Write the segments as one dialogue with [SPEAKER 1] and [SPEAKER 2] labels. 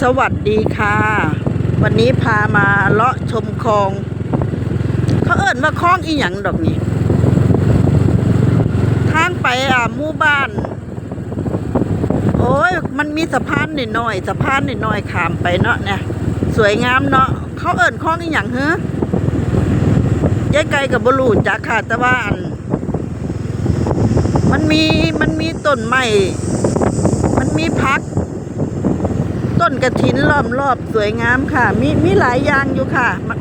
[SPEAKER 1] สวัสดีค่ะ วันนี้พามาเลาะชมคลอง เขาเอิ้นว่าคลองอีหยังดอกนี่ทางไปอะหมู่บ้าน โอ้ยมันมีสะพานนิดหน่อยสะพานนิดหน่อยขามไปเนาะเนี่ยสวยงามเนาะเขาเอิ้นคลองอีหยังเฮ้ยายไกลกับบลูจักค่ะแต่ว่าอัน มันมีมันมีต้นไม้มันมีพัก ต้นกระถินล้อมรอบสวยงามค่ะ มีมีหลายอย่างอยู่ค่ะ มัน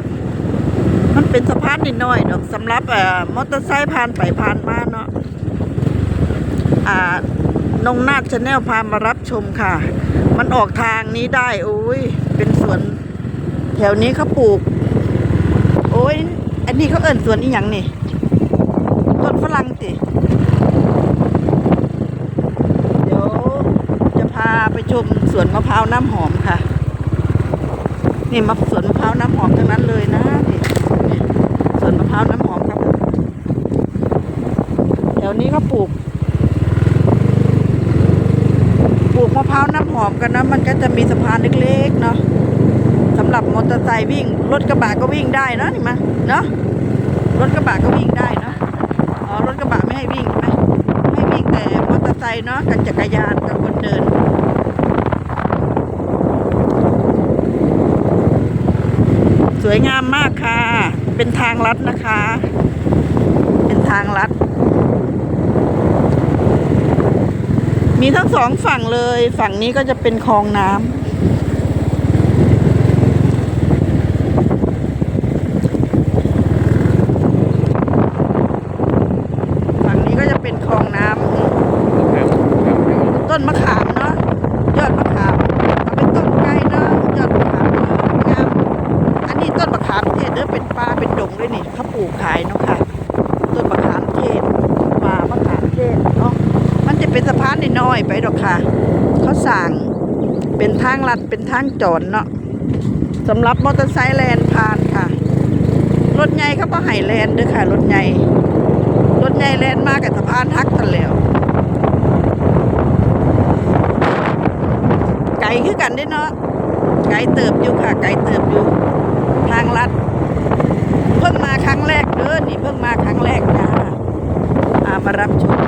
[SPEAKER 1] มันเป็นสะพานนิดหน่อยดอกสำหรับอ่อมอเตอร์ไซค์ผ่านไปผ่านมาเนาะอ่านงนาชาแนลพามารับชมค่ะ มันออกทางนี้ได้โอ้ยเป็นสวน แถวนี้เขาปลูก โอ้ยอันนี้เขาเอิ้นสวนอีหยังนี่ต้นฝรั่งติ เดี๋ยวจะพาไป ชมสวนมะพร้าวน้ำหอมค่ะ นี่มาสวนมะพร้าวน้ำหอมทั้งนั้นเลยนะนี่สวนมะพร้าวน้ำหอมครับแถวนี้ก็ปลูก ปลูกมะพร้าวน้ำหอมกันนะมันก็จะมีสะพานเล็กๆเนาะสำหรับมอเตอร์ไซค์วิ่ง รถกระบะก็วิ่งได้นะนี่มาเนาะรถกระบะก็วิ่งได้เนาะอ๋อรถกระบะไม่ให้วิ่งใช่ไหมไม่วิ่งแต่มอเตอร์ไซค์เนาะกับจักรยานกับคนเดิน วยงามมากค่ะ เป็นทางลัดนะคะ เป็นทางลัด มีทั้งสองฝั่งเลย ฝั่งนี้ก็จะเป็นคลองน้ำฝั่งนี้ก็จะเป็นคลองน้ำ ต้นมะขามเนาะยอดมะขามเอาเป็นต้นไก่เนาะยอดมะขามเนาะงามอันนี้ต้นมะขาม เทศเด้อเป็นป่าเป็นดงด้วยนี่เขาปลูกขายเนาะค่ะต้นมะขามเทศป่ามะขามเทศเนาะมันจะเป็นสะพานน้อยๆไปดอกค่ะ เขาสั่งเป็นทางลัดเป็นทางจอดเนาะสำหรับมอเตอร์ไซค์แลนผ่านค่ะ รถใหญ่เขาก็ให้แลนเด้อค่ะ รถใหญ่รถใหญ่แลนมากับสะพานฮักทันแล้วไก่คือกันเด้เนาะไก่เติบอยู่ค่ะ ไก่เติบอยู่ ทางลัด มาครั้งแรกเด้อนี่เพิ่งมาครั้งแรกจ้าอามารับชม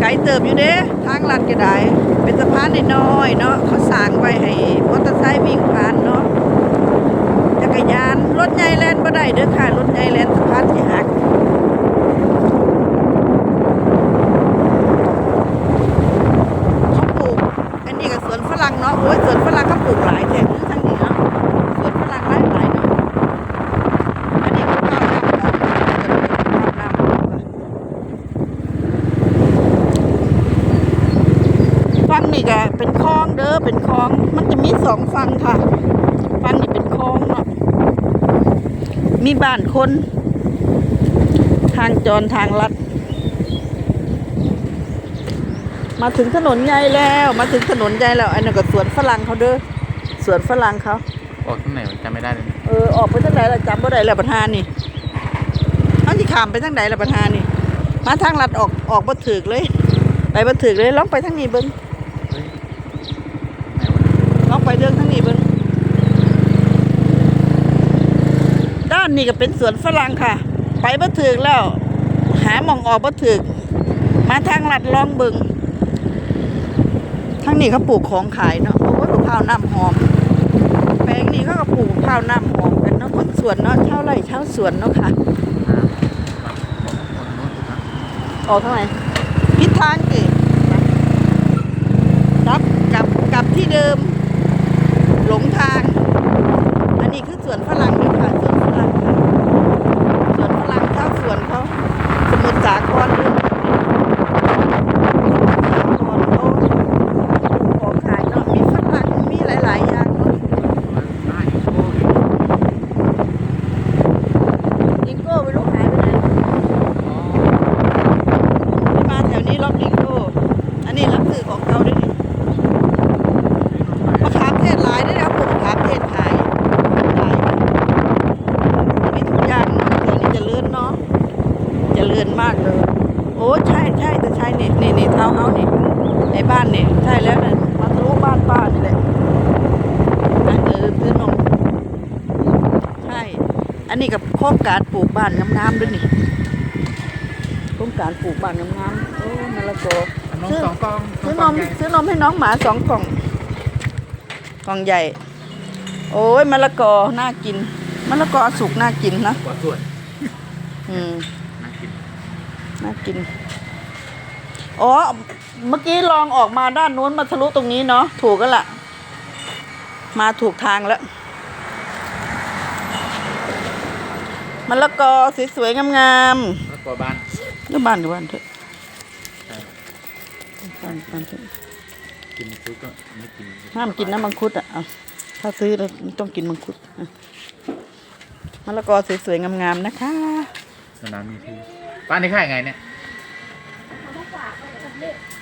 [SPEAKER 1] ไก่เติบอยู่เด้ทางลัดก็ได้ เป็นสะพานน้อยเนาะเขาสร้างไว้ให้มอเตอร์ไซค์วิ่งผ่านเนาะจักรยานรถใหญ่แล่นบ่ได้เด้อค่ะรถใหญ่แล่นสะพานที่หัก เขาปลูกอันนี้กับสวนฝรั่งเนาะโอ้ยสวนฝรั่งเขาปลูกหลายแถบทางนี้เนาะสวนฝรั่งหลายหลายๆเนาะอันนี้ก็ข้าวน้ำเนาะข้าวน้ำฝั่ง นี่ก็เป็นคลองเด้อเป็นคลอง มันจะมีสองฝั่งค่ะฝั่งนี่เป็นคลองเนาะมีบ้านคน ทางจรทางลัด มาถึงถนนใหญ่แล้ว มาถึงถนนใหญ่แล้วอันนั้นก็สวนฝรั่งเขาเด้อสวนฝรั่งเขา
[SPEAKER 2] ออกที่ไหนมันจำไม่ได้เลยนะ
[SPEAKER 1] เออออกไปทางไหนล่ะจำบ่ได้แล้วประธานนี่อันที่ขามไปทางไหนล่ะประธานนี่ มาทางลัดออกออกบ่ถึกเลย ไปบ่ถึกเลยลองไปทางนี้เบิ่ง
[SPEAKER 2] เฮ้ยไหนวะ
[SPEAKER 1] ลองไปเรื่องทางนี้เบิ่งด้านนี้ก็เป็นสวนฝรั่งค่ะ ไปบ่ถึกแล้ว หาหมองออกบ่ถึก มาทางลัดลองเบิงทางนี้เขาปลูกของขายเนาะโอ้ยมะพร้าวน้ำหอม แปลงนี้เขาก็ปลูกมะพร้าวน้ำหอมกันเนาะคนสวนเนาะเช่าไร่เช่าสวนเนาะค่ะ
[SPEAKER 2] อ่าฝั่งฝั่งนู้นฝั่ง
[SPEAKER 1] อกทาไหนพิดทางสิกลับกลับกลับที่เดิม หลงทาง อันนี้คือสวนฝรั่งด้วยค่ะสวนฝรั่งค่ะสวนฝรั่งเช่าสวนเขาสมุทรสาครด้วยสมุทรสาครเขาของขายเนาะมีฝรั่งมีหลาย ๆ อย่างเนาะ
[SPEAKER 2] ใต้โอ้ย
[SPEAKER 1] ดิงโก้ไม่รู้หายไปไหน
[SPEAKER 2] อ๋อ
[SPEAKER 1] มาแถวนี้ล็อกดิงโก้อันนี้รับสื่อของเขาด้วยนี่มะขามเทศหลายด้วยนะครับปลูกมะขามเทศขายขายาวเฮานี่ในบ้านนี่ใช่แล้วนะมาทะลุบ้านป้านี่แหละอะเออซื้อนมใช่ อันนี้กับโครงการปลูกบ้านงามๆด้วยนี่โครงการปลูกบ้านงามๆโอ้มะละกอ
[SPEAKER 2] อันน้องสองกล่อง
[SPEAKER 1] ซื้อ
[SPEAKER 2] ส
[SPEAKER 1] น
[SPEAKER 2] อง
[SPEAKER 1] ม
[SPEAKER 2] กล่องใหญ่
[SPEAKER 1] ซื้อนมให้น้องหมาสองกล่อง กล่องใหญ่ โอ้ยมะละกอน่ากินมะละกอสุกน่ากินนะ
[SPEAKER 2] กว่าส่วน
[SPEAKER 1] อืม
[SPEAKER 2] น่ากิน
[SPEAKER 1] น่ากิน อ๋อ เมื่อกี้ลองออกมาด้านนู้นมาทะลุตรงนี้เนาะ ถูกก็ละ มาถูกทางแล้วมะละกอสวยๆงาม
[SPEAKER 2] แล้วกว่าบ้าน
[SPEAKER 1] ๆก็บ้านหรือบ้านเถอะ
[SPEAKER 2] ใช่
[SPEAKER 1] บ้านบ้านเถอะ
[SPEAKER 2] กินซุปก็ไม่กิน
[SPEAKER 1] ห้ามกินน้ำมังคุดอะเอาถ้าซื้อแล้วต้องกินมังคุดอะมะละกอสวยๆงามๆนะคะ
[SPEAKER 2] นานๆมีทีบ้านนี้ขายไงเนี่ย